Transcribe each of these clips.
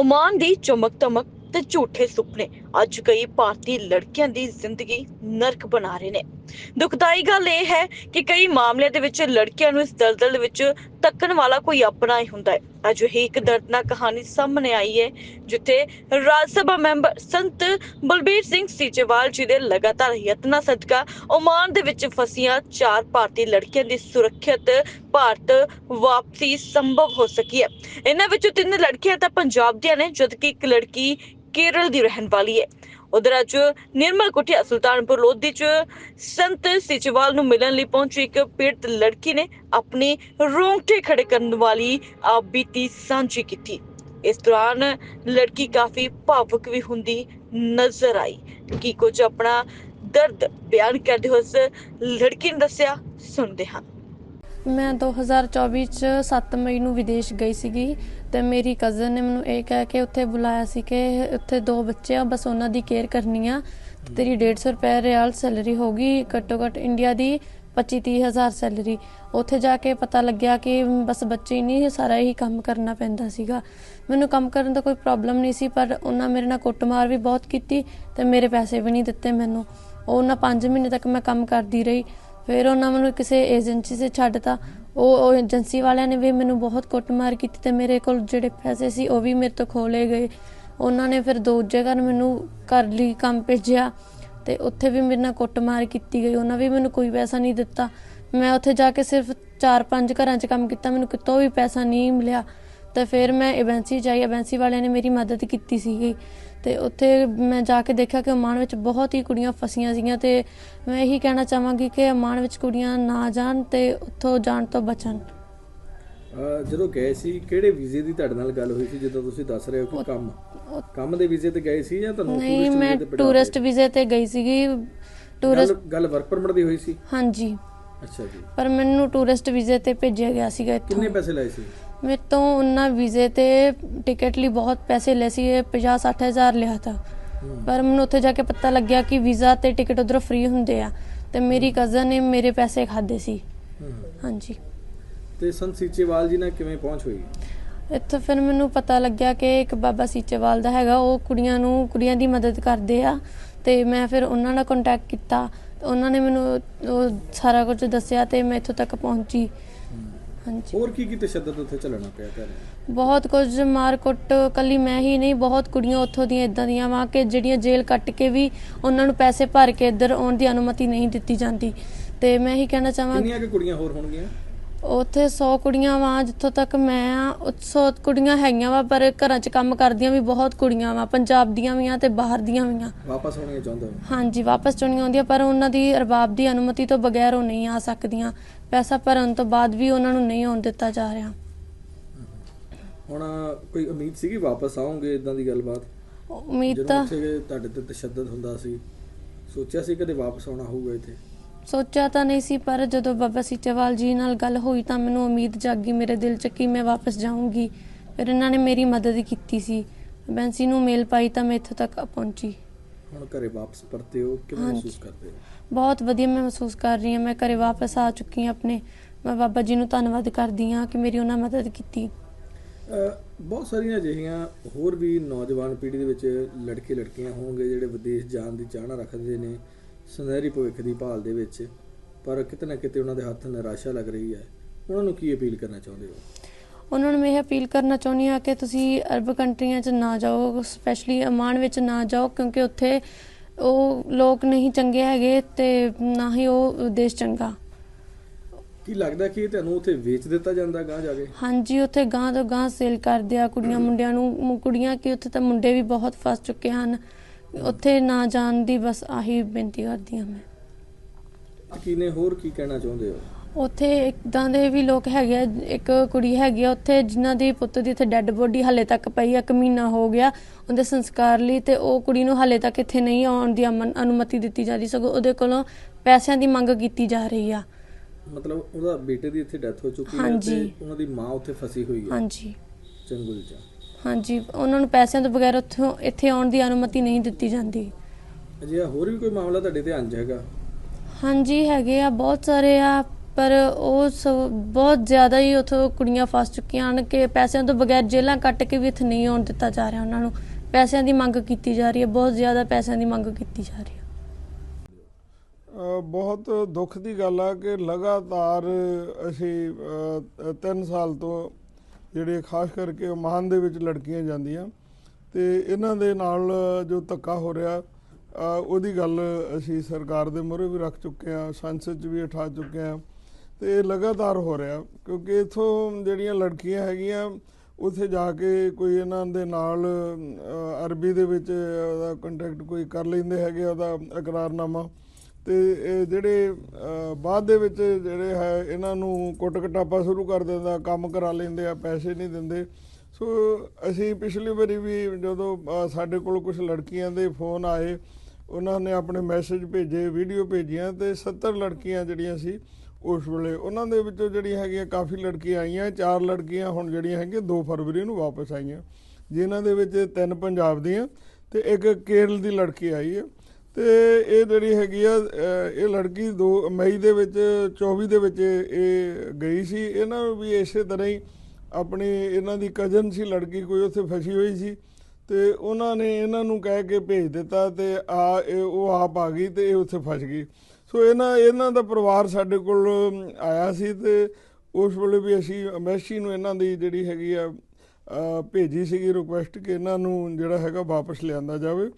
Oman ਦੀ ਚਮਕ ਧਮਕ ਤੇ ਝੂਠੇ ਸੁਪਨੇ। ਅੱਜ ਕਈ ਭਾਰਤੀ ਲੜਕੀਆਂ ਦੀ ਜ਼ਿੰਦਗੀ ਨਰਕ ਬਣਾ ਰਹੇ ਨੇ। ਦੁਖਦਾਈ ਗੱਲ ਇਹ ਹੈ ਕਿ ਕਈ ਮਾਮਲਿਆਂ ਦੇ ਵਿੱਚ ਲੜਕੀਆਂ ਨੂੰ ਇਸ ਦਲਦਲ ਵਿੱਚ ਤੱਕਣ ਵਾਲਾ ਕੋਈ ਆਪਣਾ ਹੀ ਹੁੰਦਾ ਹੈ। ਅੱਜ ਹੀ ਇੱਕ ਦਰਦਨਾਕ ਕਹਾਣੀ ਸਾਹਮਣੇ ਆਈ ਹੈ, ਜਿੱਥੇ ਰਾਜ ਸਭਾ ਮੈਂਬਰ ਸੰਤ ਬਲਬੀਰ ਸਿੰਘ ਸੀਚੇਵਾਲ ਜੀ ਦੇ ਲਗਾਤਾਰ ਯਤਨਾਂ ਸਦਕਾ ਓਮਾਨ ਦੇ ਵਿੱਚ ਫਸੀਆਂ ਚਾਰ ਭਾਰਤੀ ਲੜਕੀਆਂ ਦੀ ਸੁਰੱਖਿਅਤ ਭਾਰਤ ਵਾਪਸੀ ਸੰਭਵ ਹੋ ਸਕੀ ਹੈ। ਇਹਨਾਂ ਵਿੱਚੋਂ ਤਿੰਨ ਲੜਕੀਆਂ ਤਾਂ ਪੰਜਾਬ ਦੀਆਂ ਨੇ, ਜਦਕਿ ਇੱਕ ਲੜਕੀ ਕੇਰਲ ਦੀ ਰਹਿਣ ਵਾਲੀ ਹੈ ਉਧਰ ਅੱਜ ਨਿਰਮਲ ਕੁਟਿਆ ਸੁਲਤਾਨਪੁਰ ਲੋਧੀ ਚ ਸੰਤ ਸਿਚਵਾਲ ਨੂੰ ਮਿਲਣ ਲਈ ਪਹੁੰਚੀ ਇੱਕ ਪੀੜਤ ਲੜਕੀ ਨੇ ਆਪਣੀ ਰੋਂਗਟੇ ਖੜੇ ਕਰਨ ਵਾਲੀ ਆਪ ਸਾਂਝੀ ਕੀਤੀ ਇਸ ਦੌਰਾਨ ਲੜਕੀ ਕਾਫੀ ਭਾਵੁਕ ਵੀ ਹੁੰਦੀ ਨਜ਼ਰ ਆਈ ਕੀ ਕੁਝ ਆਪਣਾ ਦਰਦ ਬਿਆਨ ਕਰਦੇ ਹੋਏ ਉਸ ਲੜਕੀ ਨੇ ਦੱਸਿਆ ਸੁਣਦੇ ਹਾਂ ਮੈਂ 2024 ਚ 7 ਮਈ ਨੂੰ ਵਿਦੇਸ਼ ਗਈ ਸੀਗੀ ਤੇ ਮੇਰੀ ਕਜ਼ਨ ਨੇ ਮੈਨੂੰ ਇਹ ਕਹਿ ਕੇ ਉੱਥੇ ਬੁਲਾਇਆ ਸੀ ਕਿ ਉੱਥੇ ਦੋ ਬੱਚੇ ਆ, ਬਸ ਉਹਨਾਂ ਦੀ ਕੇਅਰ ਕਰਨੀ ਆ। ਤੇ ਤੇਰੀ 150 ਰੁਪਏ ਰਿਆਲ ਸੈਲਰੀ ਹੋਗੀ ਘੱਟੋ ਘੱਟ ਇੰਡੀਆ ਦੀ 25 ਹਜ਼ਾਰ ਸੈਲਰੀ ਉੱਥੇ ਜਾ ਕੇ ਪਤਾ ਲੱਗਿਆ ਕਿ ਬਸ ਬੱਚੇ ਹੀ ਨਹੀਂ, ਸਾਰਾ ਹੀ ਕੰਮ ਕਰਨਾ ਪੈਂਦਾ ਸੀਗਾ। ਮੈਨੂੰ ਕੰਮ ਕਰਨ ਦਾ ਕੋਈ ਪ੍ਰੋਬਲਮ ਨਹੀਂ ਸੀ, ਪਰ ਉਹਨਾਂ ਮੇਰੇ ਨਾਲ ਕੁੱਟਮਾਰ ਵੀ ਬਹੁਤ ਕੀਤੀ ਤੇ ਮੇਰੇ ਪੈਸੇ ਵੀ ਨਹੀਂ ਦਿੱਤੇ ਮੈਨੂੰ। ਉਹਨਾਂ 5 ਮਹੀਨੇ ਤੱਕ ਮੈਂ ਕੰਮ ਕਰਦੀ ਰਹੀ। ਫਿਰ ਉਹਨਾਂ ਮੈਨੂੰ ਕਿਸੇ ਏਜੰਸੀ 'ਤੇ ਛੱਡਤਾ। ਉਹ ਏਜੰਸੀ ਵਾਲਿਆਂ ਨੇ ਵੀ ਮੈਨੂੰ ਬਹੁਤ ਕੁੱਟਮਾਰ ਕੀਤੀ ਤੇ ਮੇਰੇ ਕੋਲ ਜਿਹੜੇ ਪੈਸੇ ਸੀ ਉਹ ਵੀ ਮੇਰੇ ਤੋਂ ਖੋਹ ਗਏ। ਉਹਨਾਂ ਨੇ ਫਿਰ ਦੂਜੇ ਘਰ ਮੈਨੂੰ ਘਰ ਲਈ ਕੰਮ ਭੇਜਿਆ ਤੇ ਉੱਥੇ ਵੀ ਮੇਰੇ ਨਾਲ ਕੁੱਟਮਾਰ ਕੀਤੀ ਗਈ। ਉਹਨਾਂ ਵੀ ਮੈਨੂੰ ਕੋਈ ਪੈਸਾ ਨਹੀਂ ਦਿੱਤਾ। ਮੈਂ ਉੱਥੇ ਜਾ ਕੇ ਸਿਰਫ 4-5 ਘਰਾਂ 'ਚ ਕੰਮ ਕੀਤਾ। ਮੈਨੂੰ ਕਿਤੋਂ ਵੀ ਪੈਸਾ ਨਹੀਂ ਮਿਲਿਆ। ਤੇ ਫਿਰ ਮੈਂ ਏਜੰਸੀ ਜਾਈ ਏਜੰਸੀ ਵਾਲਿਆਂ ਨੇ ਮੇਰੀ ਮਦਦ ਕੀਤੀ ਸੀਗੀ। ਤੇ ਉੱਥੇ ਮੈਂ ਜਾ ਕੇ ਦੇਖਿਆ ਕਿ ਓਮਾਨ ਵਿੱਚ ਬਹੁਤ ਹੀ ਕੁੜੀਆਂ ਫਸੀਆਂ ਸੀਗੀਆਂ ਤੇ ਮੈਂ ਇਹੀ ਕਹਿਣਾ ਚਾਹਾਂਗੀ ਕਿ ਓਮਾਨ ਵਿੱਚ ਕੁੜੀਆਂ ਨਾ ਜਾਣ ਤੇ ਉੱਥੋਂ ਜਾਣ ਤੋਂ ਬਚਣ। ਅਹ ਜਦੋਂ ਗਏ ਸੀ ਕਿਹੜੇ ਵੀਜ਼ੇ ਦੀ ਤੁਹਾਡੇ ਨਾਲ ਗੱਲ ਹੋਈ ਸੀ? ਜਦੋਂ ਤੁਸੀਂ ਦੱਸ ਰਹੇ ਹੋ ਕਿ ਕੰਮ ਕੰਮ ਦੇ ਵੀਜ਼ੇ ਤੇ ਗਏ ਸੀ ਜਾਂ ਤੁਹਾਨੂੰ ਨਹੀਂ ਮੈਂ ਟੂਰਿਸਟ? ਵੀਜ਼ੇ ਤੇ ਗਈ ਸੀਗੀ। ਟੂਰਿਸਟ ਗੱਲ- ਵਰਕ ਪਰਮਿਟ ਦੀ ਹੋਈ ਸੀ? ਹਾਂਜੀ। ਅੱਛਾ ਜੀ। ਪਰ ਮੈਨੂੰ ਟੂਰਿਸਟ ਵੀਜ਼ੇ ਤੇ ਭੇਜਿਆ ਗਿਆ ਸੀਗਾ ਕਿੰਨੇ ਇੱਥੋਂ ਪੈਸੇ ਲਏ ਸੀ? ਮੇਰੇ ਤੋਂ ਉਹਨਾਂ ਵੀਜ਼ੇ ਤੇ ਟਿਕਟ ਲਈ ਬਹੁਤ ਪੈਸੇ ਲਏ ਸੀ 50 60 ਹਜ਼ਾਰ ਲਿਆ ਤਾ। ਪਰ ਮੈਨੂੰ ਉੱਥੇ ਜਾ ਕੇ ਪਤਾ ਲੱਗਿਆ ਕਿ ਵੀਜ਼ਾ ਤੇ ਟਿਕਟ ਉਧਰੋਂ ਫ੍ਰੀ ਹੁੰਦੇ ਆ ਤੇ ਮੇਰੀ ਕਜ਼ਨ ਨੇ ਮੇਰੇ ਪੈਸੇ ਖਾਦੇ ਸੀ। ਹਾਂਜੀ। ਤੇ ਸੰਤ ਸੀਚੇਵਾਲ ਜੀ ਨਾਲ ਕਿਵੇਂ ਪਹੁੰਚ ਹੋਈ? ਇੱਥੇ ਫਿਰ ਮੈਨੂੰ ਪਤਾ ਲੱਗਿਆ ਕਿ ਇੱਕ ਬਾਬਾ ਸੀਚੇਵਾਲ ਦਾ ਹੈਗਾ ਉਹ ਕੁੜੀਆਂ ਨੂੰ ਕੁੜੀਆਂ ਦੀ ਮਦਦ ਕਰਦੇ ਆ ਤੇ ਮੈਂ ਫਿਰ ਉਹਨਾਂ ਨਾਲ ਕੰਟੈਕਟ ਕੀਤਾ। ਉਹਨਾਂ ਨੇ ਮੈਨੂੰ ਉਹ ਸਾਰਾ ਕੁਝ ਦੱਸਿਆ ਤੇ ਮੈਂ ਇੱਥੋਂ ਤੱਕ ਪਹੁੰਚੀ। ਹਾਂਜੀ। ਹੋਰ ਕੀ ਕੀ ਤਸ਼ੱਦਦ ਉੱਥੇ ਚੱਲਣਾ ਪਿਆ ਤੁਹਾਨੂੰ ਬਹੁਤ ਕੁਝ ਮਾਰਕੁੱਟ ਕੱਲੀ ਮੈਂ ਹੀ ਨਹੀਂ ਬਹੁਤ ਕੁੜੀਆਂ ਉੱਥੋਂ ਦੀਆਂ ਇਦਾਂ ਦੀਆਂ ਵਾਂ ਕਿ ਜਿਹੜੀਆਂ ਜੇਲ੍ਹ ਕੱਟ ਕੇ ਵੀ ਉਹਨਾਂ ਨੂੰ ਪੈਸੇ ਭਰ ਕੇ ਇੱਧਰ ਆਉਣ ਦੀ ਅਨੁਮਤੀ ਨਹੀਂ ਦਿੱਤੀ ਜਾਂਦੀ। ਤੇ ਮੈਂ ਹੀ ਕਹਿਣਾ ਚਾਹਾਂ ਕਿੰਨੀਆਂ ਕਿ ਕੁੜੀਆਂ ਹੋਰ ਹੋਣਗੀਆਂ? ਉੱਥੇ 100 ਕੁੜੀਆਂ ਵਾਂ ਜਿੱਥੋਂ ਤੱਕ ਮੈਂ ਆ। 100 ਕੁੜੀਆਂ ਹੈਗੀਆਂ ਵਾ ਪਰ ਘਰਾਂ 'ਚ ਕੰਮ ਕਰਦੀਆਂ ਵੀ ਬਹੁਤ ਕੁੜੀਆਂ ਵਾਂ ਪੰਜਾਬ ਦੀਆਂ ਵੀ ਆ ਤੇ ਬਾਹਰ ਦੀਆਂ ਵੀ ਆ। ਵਾਪਸ ਆਉਣੀਆਂ ਚਾਹੁੰਦੇ ਹੋ? ਹਾਂਜੀ ਵਾਪਸ ਚੁਣੀਆਂ ਆਉਂਦੀਆਂ ਪਰ ਉਹਨਾਂ ਦੀ ਅਰਬਾਬ ਦੀ ਅਨੁਮਤੀ ਤੋਂ ਬਗੈਰ ਉਹ ਨਹੀਂ ਆ ਸਕਦੀਆਂ। ਪੈਸਾ ਭਰਨ ਤੋਂ ਬਾਅਦ ਵੀ ਉਹਨਾਂ ਨੂੰ ਨਹੀਂ ਆਉਣ ਦਿੱਤਾ ਜਾ ਰਿਹਾ। ਹੁਣ ਕੋਈ ਉਮੀਦ ਸੀਗੀ ਵਾਪਸ ਆਉਂਗੇ ਇਦਾਂ ਦੀ ਗੱਲਬਾਤ? ਉਮੀਦ ਜਦੋਂ ਤਾਂ ਉੱਥੇ ਤੁਹਾਡੇ ਤੇ ਤਸ਼ੱਦਦ ਹੁੰਦਾ ਸੀ ਸੋਚਿਆ ਸੀ ਕਦੇ ਵਾਪਸ ਆਉਣਾ ਹੋਊਗਾ ਇੱਥੇ? ਸੋਚਿਆ ਤਾਂ ਨਹੀਂ ਸੀ ਪਰ ਜਦੋਂ ਬਾਬਾ ਸੀਚੇਵਾਲ ਜੀ ਨਾਲ ਗੱਲ ਹੋਈ ਤਾਂ ਮੈਨੂੰ ਉਮੀਦ ਜਾਗੀ ਮੇਰੇ ਦਿਲ 'ਚ ਕਿ ਮੈਂ ਵਾਪਸ ਜਾਊਂਗੀ। ਫਿਰ ਇਹਨਾਂ ਨੇ ਮੇਰੀ ਮਦਦ ਕੀਤੀ ਸੀ। ਬੈਂਸੀ ਨੂੰ ਮੇਲ ਪਾਈ ਤਾਂ ਮੈਂ ਇੱਥੋਂ ਤੱਕ ਪਹੁੰਚੀ। ਹੁਣ ਘਰੇ ਵਾਪਸ ਪਰਤੇ ਹੋ ਕਿਵੇਂ ਹਾਂਜੀ। ਮਹਿਸੂਸ ਕਰਦੇ ਹੋ? ਬਹੁਤ ਵਧੀਆ ਮੈਂ ਮਹਿਸੂਸ ਕਰ ਰਹੀ ਹਾਂ ਮੈਂ ਘਰੇ ਵਾਪਸ ਆ ਚੁੱਕੀ ਹਾਂ ਆਪਣੇ। ਮੈਂ ਬਾਬਾ ਜੀ ਨੂੰ ਧੰਨਵਾਦ ਕਰਦੀ ਹਾਂ ਕਿ ਮੇਰੀ ਉਹਨਾਂ ਮਦਦ ਕੀਤੀ। ਅਹ ਬਹੁਤ ਸਾਰੀਆਂ ਅਜਿਹੀਆਂ ਹੋਰ ਵੀ ਨੌਜਵਾਨ ਪੀੜ੍ਹੀ ਦੇ ਵਿੱਚ ਲੜਕੇ ਲੜਕੀਆਂ ਹੋਣਗੇ ਜਿਹੜੇ ਵਿਦੇਸ਼ ਜਾਣ ਦੀ ਚਾਹਨਾ ਰੱਖਦੇ ਨੇ। ਸੁਨਹਿਰੀ ਭਵਿੱਖ ਦੀ ਭਾਲ ਦੇ ਵਿੱਚ ਪਰ ਕਿਤੇ ਨਾ ਕਿਤੇ ਉਹਨਾਂ ਦੇ ਹੱਥ ਨਿਰਾਸ਼ਾ ਲੱਗ ਰਹੀ ਹੈ। ਉਹਨਾਂ ਨੂੰ ਕੀ ਅਪੀਲ ਕਰਨਾ ਚਾਹੁੰਦੇ ਹੋ? ਉਹਨਾਂ ਨੂੰ ਮੈਂ ਇਹ ਅਪੀਲ ਕਰਨਾ ਚਾਹੁੰਦੀ ਹਾਂ ਕਿ ਤੁਸੀਂ ਅਰਬ ਕੰਟਰੀਆਂ 'ਚ ਨਾ ਜਾਓ ਸਪੈਸ਼ਲੀ ਅਮਾਨ ਵਿੱਚ ਨਾ ਜਾਓ ਕਿਉਂਕਿ ਉੱਥੇ ਉਹ ਲੋਕ ਨਹੀਂ ਚੰਗੇ ਹੈਗੇ ਤੇ ਨਾ ਹੀ ਉਹ ਦੇਸ਼ ਚੰਗਾ। ਕੀ ਲੱਗਦਾ ਕਿ ਤੁਹਾਨੂੰ ਉੱਥੇ ਵੇਚ ਦਿੱਤਾ ਜਾਂਦਾ ਗਾਂ ਜਾ ਕੇ? ਹਾਂਜੀ ਉੱਥੇ ਗਾਂ ਤੋਂ ਗਾਂ ਸੇਲ ਕਰਦੇ ਆ ਕੁੜੀਆਂ ਮੁੰਡਿਆਂ ਨੂੰ। ਕੁੜੀਆਂ ਕੀ ਉੱਥੇ ਤਾਂ ਮੁੰਡੇ ਵੀ ਬਹੁਤ ਫਸ ਚੁੱਕੇ ਹਨ। ਉੱਥੇ ਨਾ ਜਾਣ ਦੀ ਬਸ ਆਹੀ ਬੇਨਤੀ ਕਰਦੀ ਹਾਂ ਮੈਂ। ਕੀ ਨੇ ਹੋਰ ਕੀ ਕਹਿਣਾ ਚਾਹੁੰਦੇ ਹੋ? ਉੱਥੇ ਇਦਾਂ ਦੇ ਵੀ ਲੋਕ ਹੈਗੇ ਆ ਇੱਕ ਕੁੜੀ ਹੈਗੀ ਆ ਉੱਥੇ ਜਿਨ੍ਹਾਂ ਦੀ ਪੁੱਤ ਦੀ ਇੱਥੇ ਡੈੱਡ ਬੋਡੀ ਹਲੇ ਤੱਕ ਪਈ ਆ ਇੱਕ ਮਹੀਨਾ ਹੋ ਗਿਆ ਉਹਦੇ ਸੰਸਕਾਰ ਲਈ ਤੇ ਉਹ ਕੁੜੀ ਨੂੰ ਹਲੇ ਤੱਕ ਇੱਥੇ ਨਹੀਂ ਆਉਣ ਦੀ ਅਮਨ- ਅਨੁਮਤੀ ਦਿੱਤੀ ਜਾਂਦੀ ਸਗੋਂ ਉਹਦੇ ਕੋਲੋਂ ਪੈਸਿਆਂ ਦੀ ਮੰਗ ਕੀਤੀ ਜਾ ਰਹੀ ਆ। ਮਤਲਬ ਉਹਦਾ ਬੇਟੇ ਦੀ ਇੱਥੇ ਡੈਥ ਹੋ ਚੁੱਕੀ ਹੈ ਹਾਂਜੀ। ਤੇ ਉਹਨਾਂ ਦੀ ਮਾਂ ਉੱਥੇ ਫਸੀ ਹੋਈ ਹੈ। ਹਾਂਜੀ। ਚੰਗੁਲ ਚ। ਹਾਂਜੀ ਉਹਨਾਂ ਨੂੰ ਪੈਸਿਆਂ ਤੋਂ ਬਗੈਰ ਉੱਥੋਂ ਇੱਥੇ ਆਉਣ ਦੀ ਅਨੁਮਤੀ ਨਹੀਂ ਦਿੱਤੀ ਜਾਂਦੀ। ਅਜਿਹਾ ਹੋਰ ਵੀ ਕੋਈ ਮਾਮਲਾ ਤੁਹਾਡੇ ਧਿਆਨ 'ਚ ਹੈਗਾ? ਹਾਂਜੀ ਹੈਗੇ ਆ ਬਹੁਤ ਸਾਰੇ ਆ ਪਰ ਉਹ ਸਭ ਬਹੁਤ ਜ਼ਿਆਦਾ ਹੀ ਉਥੋਂ ਕੁੜੀਆਂ ਫਸ ਚੁੱਕੀਆਂ ਹਨ ਕਿ ਪੈਸਿਆਂ ਤੋਂ ਬਗੈਰ ਜੇਲ੍ਹਾਂ ਕੱਟ ਕੇ ਵੀ ਇੱਥੇ ਨਹੀਂ ਆਉਣ ਦਿੱਤਾ ਜਾ ਰਿਹਾ ਉਹਨਾਂ ਨੂੰ। ਪੈਸਿਆਂ ਦੀ ਮੰਗ ਕੀਤੀ ਜਾ ਰਹੀ ਹੈ ਬਹੁਤ ਜ਼ਿਆਦਾ ਪੈਸਿਆਂ ਦੀ ਮੰਗ ਕੀਤੀ ਜਾ ਰਹੀ ਹੈ। ਅ, ਬਹੁਤ ਦੁੱਖ ਦੀ ਗੱਲ ਆ ਕਿ ਲਗਾਤਾਰ ਅਸੀਂ 3 ਸਾਲ ਤੋਂ ਜਿਹੜੇ ਖਾਸ ਕਰਕੇ ਓਮਾਨ ਦੇ ਵਿੱਚ ਲੜਕੀਆਂ ਜਾਂਦੀਆਂ। ਤੇ ਇਹਨਾਂ ਦੇ ਨਾਲ ਜੋ ਧੱਕਾ ਹੋ ਰਿਹਾ ਉਹਦੀ ਗੱਲ ਅਸੀਂ ਸਰਕਾਰ ਦੇ ਮੂਹਰੇ ਵੀ ਰੱਖ ਚੁੱਕੇ ਆ ਸੰਸਦ 'ਚ ਵੀ ਉਠਾ ਚੁੱਕੇ ਆ ਤੇ ਇਹ ਲਗਾਤਾਰ ਹੋ ਰਿਹਾ ਕਿਉਂਕਿ ਇਥੋਂ ਜਿਹੜੀਆਂ ਲੜਕੀਆਂ ਹੈਗੀਆਂ ਉੱਥੇ ਜਾ ਕੇ ਕੋਈ ਇਹਨਾਂ ਦੇ ਨਾਲ ਅਰਬੀ ਦੇ ਵਿੱਚ ਉਹਦਾ ਕੰਟੈਕਟ ਕੋਈ ਕਰ ਲੈਂਦੇ ਹੈਗੇ ਆ, ਉਹਦਾ ਇਕਰਾਰਨਾਮਾ। ਤੇ ਜਿਹੜੇ ਬਾਅਦ ਦੇ ਵਿੱਚ ਜਿਹੜੇ ਹੈ, ਇਹਨਾਂ ਨੂੰ ਕੁੱਟ ਕਟਾਪਾ ਸ਼ੁਰੂ ਕਰ ਦਿੰਦਾ, ਕੰਮ ਕਰਾ ਲੈਂਦੇ ਆ, ਪੈਸੇ ਨਹੀਂ ਦਿੰਦੇ। ਸੋ ਅਸੀਂ ਪਿਛਲੀ ਵਾਰੀ ਵੀ ਜਦੋਂ ਸਾਡੇ ਕੋਲ ਕੁਝ ਲੜਕੀਆਂ ਦੇ ਫੋਨ ਆਏ, ਉਹਨਾਂ ਨੇ ਆਪਣੇ ਮੈਸੇਜ ਭੇਜੇ, ਵੀਡੀਓ ਭੇਜੀਆਂ, ਤੇ 70 ਲੜਕੀਆਂ ਜਿਹੜੀਆਂ ਸੀ, ਉਸ ਵੇਲੇ ਉਹਨਾਂ ਦੇ ਵਿੱਚੋਂ ਜਿਹੜੀਆਂ ਹੈਗੀਆਂ, ਕਾਫੀ ਲੜਕੀਆਂ ਆਈਆਂ, ਚਾਰ ਲੜਕੀਆਂ ਹੁਣ ਜਿਹੜੀਆਂ ਹੈਗੀਆਂ 2 ਫਰਵਰੀ ਨੂੰ ਵਾਪਸ ਆਈਆਂ। ਜਿਨ੍ਹਾਂ ਦੇ ਵਿੱਚ ਤਿੰਨ ਪੰਜਾਬ ਦੀਆਂ, ਤੇ ਇੱਕ ਕੇਰਲ ਦੀ ਲੜਕੀ ਆਈ ਹੈ। ਤੇ ਇਹ ਜਿਹੜੀ ਹੈਗੀ ਆ ਇਹ ਲੜਕੀ 2 ਮਈ ਦੇ ਵਿੱਚ 24 ਦੇ ਵਿੱਚ ਇਹ ਗਈ ਸੀ। ਇਹਨਾਂ ਨੂੰ ਵੀ ਇਸੇ ਤਰ੍ਹਾਂ ਹੀ ਆਪਣੀ ਇਹਨਾਂ ਦੀ ਕਜ਼ਨ ਸੀ, ਲੜਕੀ ਕੋਈ ਉੱਥੇ ਫਸੀ ਹੋਈ ਸੀ। ਤੇ ਉਹਨਾਂ ਨੇ ਇਹਨਾਂ ਨੂੰ ਕਹਿ ਕੇ ਭੇਜ ਦਿੱਤਾ ਤੇ ਆ, ਇਹ ਉਹ ਆਪ ਆ ਗਈ ਤੇ ਇਹ ਉੱਥੇ ਫਸ ਗਈ। ਸੋ ਇਹਨਾਂ ਇਹਨਾਂ ਦਾ ਪਰਿਵਾਰ ਸਾਡੇ ਕੋਲ ਆਇਆ ਸੀ ਤੇ ਉਸ ਵੇਲੇ ਵੀ ਅਸੀਂ ਐਮਬੈਸੀ ਨੂੰ ਇਹਨਾਂ ਦੀ ਜਿਹੜੀ ਹੈਗੀ ਆ ਭੇਜੀ ਸੀਗੀ ਰਿਕੁਐਸਟ ਕਿ ਇਹਨਾਂ ਨੂੰ ਜਿਹੜਾ ਹੈਗਾ ਵਾਪਸ ਲਿਆਂਦਾ ਜਾਵੇ।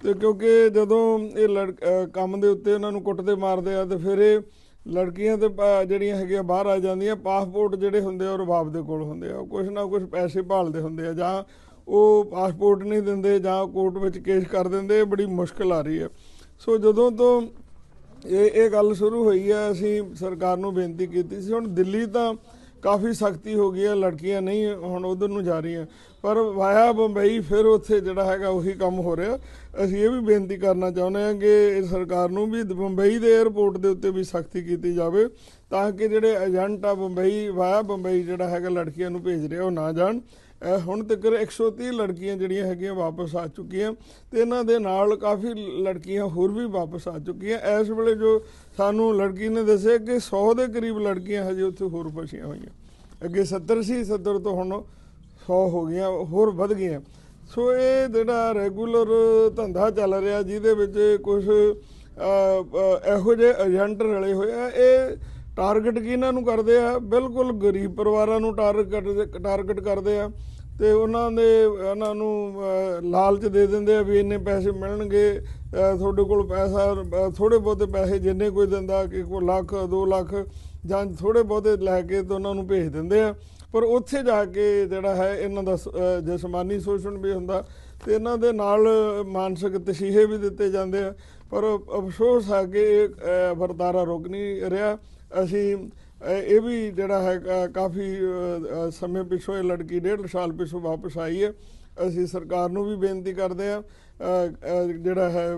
ਤੇ ਕਿਉਂਕਿ ਜਦੋਂ ਇਹ ਲੜ ਕੰਮ ਦੇ ਉੱਤੇ ਉਹਨਾਂ ਨੂੰ ਕੁੱਟਦੇ ਮਾਰਦੇ ਆ ਤੇ ਫਿਰ ਇਹ ਲੜਕੀਆਂ ਤੇ ਪ- ਜਿਹੜੀਆਂ ਹੈਗੀਆਂ ਬਾਹਰ ਆ ਜਾਂਦੀਆਂ, ਪਾਸਪੋਰਟ ਜਿਹੜੇ ਹੁੰਦੇ ਆ ਉਹ ਰਬਾਬ ਦੇ ਕੋਲ ਹੁੰਦੇ ਆ। ਉਹ ਕੁਛ ਨਾ ਕੁਛ ਪੈਸੇ ਭਾਲਦੇ ਹੁੰਦੇ ਆ ਜਾਂ ਉਹ ਪਾਸਪੋਰਟ ਨਹੀਂ ਦਿੰਦੇ ਜਾਂ ਕੋਰਟ ਵਿੱਚ ਕੇਸ ਕਰ ਦਿੰਦੇ, ਇਹ ਬੜੀ ਮੁਸ਼ਕਲ ਆ ਰਹੀ ਹੈ ਸੋ ਜਦੋਂ ਤੋਂ ਇਹ ਇਹ ਗੱਲ ਸ਼ੁਰੂ ਹੋਈ ਹੈ ਅਸੀਂ ਸਰਕਾਰ ਨੂੰ ਬੇਨਤੀ ਕੀਤੀ ਸੀ, ਹੁਣ ਦਿੱਲੀ ਤਾਂ ਕਾਫੀ ਸਖਤੀ ਹੋ ਗਈ ਹੈ, ਲੜਕੀਆਂ ਨਹੀਂ, ਹੁਣ ਉਧਰ ਨੂੰ ਜਾ ਰਹੀਆਂ। ਪਰ ਵਾਇਆ ਬੰਬਈ, ਫਿਰ ਉੱਥੇ ਜਿਹੜਾ ਹੈਗਾ ਉਹੀ ਕੰਮ ਹੋ ਰਿਹਾ। ਅਸੀਂ ਇਹ ਵੀ ਬੇਨਤੀ ਕਰਨਾ ਚਾਹੁੰਦੇ ਹਾਂ ਕਿ ਸਰਕਾਰ ਨੂੰ ਵੀ ਬੰਬਈ ਦੇ 에ਅਰਪੋਰਟ ਦੇ ਉੱਤੇ ਵੀ ਸਖਤੀ ਕੀਤੀ ਜਾਵੇ, ਤਾਂ ਕਿ ਜਿਹੜੇ ਏਜੰਟ ਆ ਬੰਬਈ, ਵਾਇਆ ਬੰਬਈ ਜਿਹੜਾ ਹੈਗਾ ਲੜਕੀਆਂ ਨੂੰ ਭੇਜ ਰਿਹਾ, ਉਹ ਨਾ ਜਾਣ। ਹੁਣ ਤੱਕ 130 ਲੜਕੀਆਂ ਜਿਹੜੀਆਂ ਹੈਗੀਆਂ ਵਾਪਸ ਆ ਚੁੱਕੀਆਂ ਤੇ ਇਹਨਾਂ ਦੇ ਨਾਲ ਕਾਫੀ ਲੜਕੀਆਂ ਹੋਰ ਵੀ ਵਾਪਸ ਆ ਚੁੱਕੀਆਂ। ਇਸ ਵੇਲੇ ਜੋ ਸਾਨੂੰ ਲੜਕੀ ਨੇ ਦੱਸਿਆ ਕਿ 100 ਦੇ ਕਰੀਬ ਲੜਕੀਆਂ ਹਜੇ ਉੱਥੇ ਹੋਰ ਫਸੀਆਂ ਹੋਈਆਂ। ਅੱਗੇ 70 ਸੀ 70 ਤੋਂ ਹੁਣ 100 ਹੋ ਗਈਆਂ, ਹੋਰ ਵੱਧ ਗਈਆਂ। ਸੋ ਇਹ ਜਿਹੜਾ ਰੈਗੂਲਰ ਧੰਦਾ ਚੱਲ ਰਿਹਾ, ਜਿਹਦੇ ਵਿੱਚ ਕੁਝ ਇਹੋ ਜਿਹੇ ਏਜੰਟ ਰਲੇ ਹੋਏ ਆ, ਇਹ ਟਾਰਗੇਟ ਕਿਹਨਾਂ ਨੂੰ ਕਰਦੇ ਆ? ਬਿਲਕੁਲ ਗਰੀਬ ਪਰਿਵਾਰਾਂ ਨੂੰ ਟਾਰਗੇਟ ਟਾਰਗੇਟ ਕਰਦੇ ਆ ਤੇ ਉਹਨਾਂ ਦੇ ਇਹਨਾਂ ਨੂੰ ਲਾਲਚ ਦੇ ਦਿੰਦੇ ਆ ਵੀ ਇੰਨੇ ਪੈਸੇ ਮਿਲਣਗੇ ਤੁਹਾਡੇ ਕੋਲ ਪੈਸਾ ਅਹ, ਥੋੜੇ ਬਹੁਤੇ ਪੈਸੇ ਜਿੰਨੇ ਕੋਈ ਦਿੰਦਾ ਕਿ ਕੋਈ ਲੱਖ 2 ਲੱਖ ਜਾਂ ਥੋੜੇ ਬਹੁਤੇ ਲੈ ਕੇ ਤੇ ਉਹਨਾਂ ਨੂੰ ਭੇਜ ਦਿੰਦੇ ਆ। ਪਰ ਉੱਥੇ ਜਾ ਕੇ ਜਿਹੜਾ ਹੈ ਇਹਨਾਂ ਦਾ ਸ- ਅਹ, ਜਿਸਮਾਨੀ ਸ਼ੋਸ਼ਣ ਵੀ ਹੁੰਦਾ ਤੇ ਇਹਨਾਂ ਦੇ ਨਾਲ ਮਾਨਸਿਕ ਤਸ਼ੀਹੇ ਵੀ ਦਿੱਤੇ ਜਾਂਦੇ ਆ। ਪਰ ਅਫਸੋਸ ਆ ਕਿ ਇਹ ਵਰਤਾਰਾ ਰੁਕ ਨਹੀਂ ਰਿਹਾ। ਅਸੀਂ ਇਹ ਵੀ ਜਿਹੜਾ ਹੈ ਕਾਫੀ ਸਮੇਂ ਪਿਛੋਂ ਇਹ ਲੜਕੀ ਡੇਢ ਸਾਲ ਪਿਛੋਂ ਵਾਪਸ ਆਈ ਹੈ। ਅਸੀਂ ਸਰਕਾਰ ਨੂੰ ਵੀ ਬੇਨਤੀ ਕਰਦੇ ਆ ਜਿਹੜਾ ਹੈ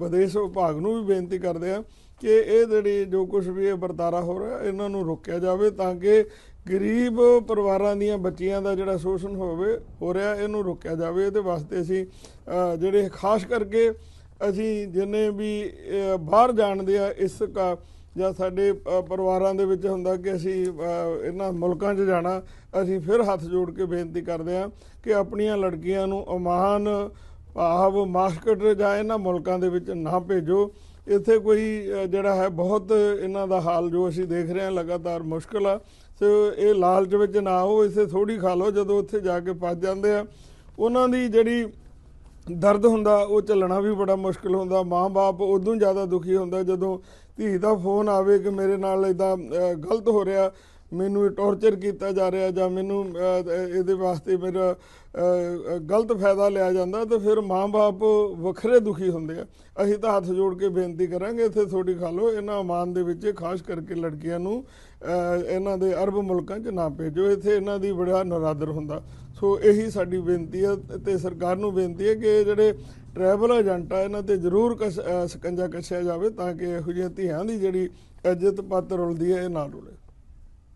ਵਿਦੇਸ਼ ਵਿਭਾਗ ਨੂੰ ਵੀ ਬੇਨਤੀ ਕਰਦੇ ਆ ਕਿ ਇਹ ਜਿਹੜੀ ਜੋ ਕੁਝ ਵੀ ਇਹ ਵਰਤਾਰਾ ਹੋ ਰਿਹਾ, ਇਹਨਾਂ ਨੂੰ ਰੋਕਿਆ ਜਾਵੇ ਤਾਂ ਕਿ ਗਰੀਬ ਪਰਿਵਾਰਾਂ ਦੀਆਂ ਬੱਚੀਆਂ ਦਾ ਜਿਹੜਾ ਸ਼ੋਸ਼ਣ ਹੋਵੇ, ਹੋ ਰਿਹਾ, ਇਹਨੂੰ ਰੋਕਿਆ ਜਾਵੇ। ਇਹਦੇ ਵਾਸਤੇ ਅਸੀਂ ਜਿਹੜੇ ਖਾਸ ਕਰਕੇ ਅਸੀਂ ਜਿੰਨੇ ਵੀ ਬਾਹਰ ਜਾਣਦੇ ਆ, ਇਸ ਕਾ, ਜਾਂ ਸਾਡੇ ਪਰਿਵਾਰਾਂ ਦੇ ਵਿੱਚ ਹੁੰਦਾ ਕਿ ਅਸੀਂ ਇਹਨਾਂ ਮੁਲਕਾਂ 'ਚ ਜਾਣਾ, ਅਸੀਂ ਫਿਰ ਹੱਥ ਜੋੜ ਕੇ ਬੇਨਤੀ ਕਰਦੇ ਹਾਂ ਕਿ ਆਪਣੀਆਂ ਲੜਕੀਆਂ ਨੂੰ ਅਮਾਨ, ਭਾਵ ਮਾਸਕਟ ਜਾਂ ਇਹਨਾਂ ਮੁਲਕਾਂ ਦੇ ਵਿੱਚ ਨਾ ਭੇਜੋ। ਇੱਥੇ ਕੋਈ ਜਿਹੜਾ ਹੈ, ਬਹੁਤ ਇਹਨਾਂ ਦਾ ਹਾਲ ਜੋ ਅਸੀਂ ਦੇਖ ਰਹੇ ਹਾਂ, ਲਗਾਤਾਰ ਮੁਸ਼ਕਲ ਆ। ਸੋ ਇਹ ਲਾਲਚ ਵਿੱਚ ਨਾ ਆਓ, ਇਸੇ ਥੋੜੀ ਖਾ ਲਓ, ਜਦੋਂ ਉੱਥੇ ਜਾ ਕੇ ਫਸ ਜਾਂਦੇ ਆ। ਉਹਨਾਂ ਦੀ ਜਿਹੜੀ ਦਰਦ ਹੁੰਦਾ, ਉਹ ਚੱਲਣਾ ਵੀ ਬੜਾ ਮੁਸ਼ਕਲ ਹੁੰਦਾ। ਮਾਂ-ਬਾਪ ਉਦੋਂ ਜ਼ਿਆਦਾ ਦੁਖੀ ਹੁੰਦਾ ਜਦੋਂ ਧੀ ਦਾ ਫੋਨ ਆਵੇ ਕਿ ਮੇਰੇ ਨਾਲ ਇਦਾਂ ਗਲਤ ਹੋ ਰਿਹਾ ਮੈਨੂੰ ਟੌਰਚਰ ਕੀਤਾ ਜਾ ਰਿਹਾ ਜਾਂ ਮੈਨੂੰ ਇਹਦੇ ਵਾਸਤੇ ਮੇਰਾ ਗਲਤ ਫਾਇਦਾ ਲਿਆ ਜਾਂਦਾ, ਤੇ ਫਿਰ ਮਾਂ-ਬਾਪ ਵੱਖਰੇ ਦੁਖੀ ਹੁੰਦੇ ਆ। ਅਸੀਂ ਤਾਂ ਹੱਥ ਜੋੜ ਕੇ ਬੇਨਤੀ ਕਰਾਂਗੇ, ਇੱਥੇ ਥੋੜੀ ਖਾ ਲਓ, ਇਹਨਾਂ ਅਮਾਨ ਦੇ ਵਿੱਚ ਖਾਸ ਕਰਕੇ ਲੜਕੀਆਂ ਨੂੰ ਇਹਨਾਂ ਦੇ ਅਰਬ ਮੁਲਕਾਂ 'ਚ ਨਾ ਭੇਜੋ, ਇੱਥੇ ਇਹਨਾਂ ਦੀ ਬੜਾ ਨਰਾਦਰ ਹੁੰਦਾ। ਸੋ ਇਹੀ ਸਾਡੀ ਬੇਨਤੀ ਹੈ ਤੇ ਸਰਕਾਰ ਨੂੰ ਬੇਨਤੀ ਹੈ ਕਿ ਜਿਹੜੇ ਟਰੈਵਲ ਏਜੰਟ ਆ, ਇਹਨਾਂ ਤੇ ਜ਼ਰੂਰ ਕਸ- ਸਕੰਜਾ ਕੱਸਿਆ ਜਾਵੇ, ਤਾਂ ਕਿ ਇਹੋ ਜਿਹੀਆਂ ਧੀਆਂ ਦੀ ਜਿਹੜੀ ਇੱਜ਼ਤ ਪੱਤ ਰੁਲਦੀ ਹੈ ਇਹ ਨਾ ਰੁਲੇ।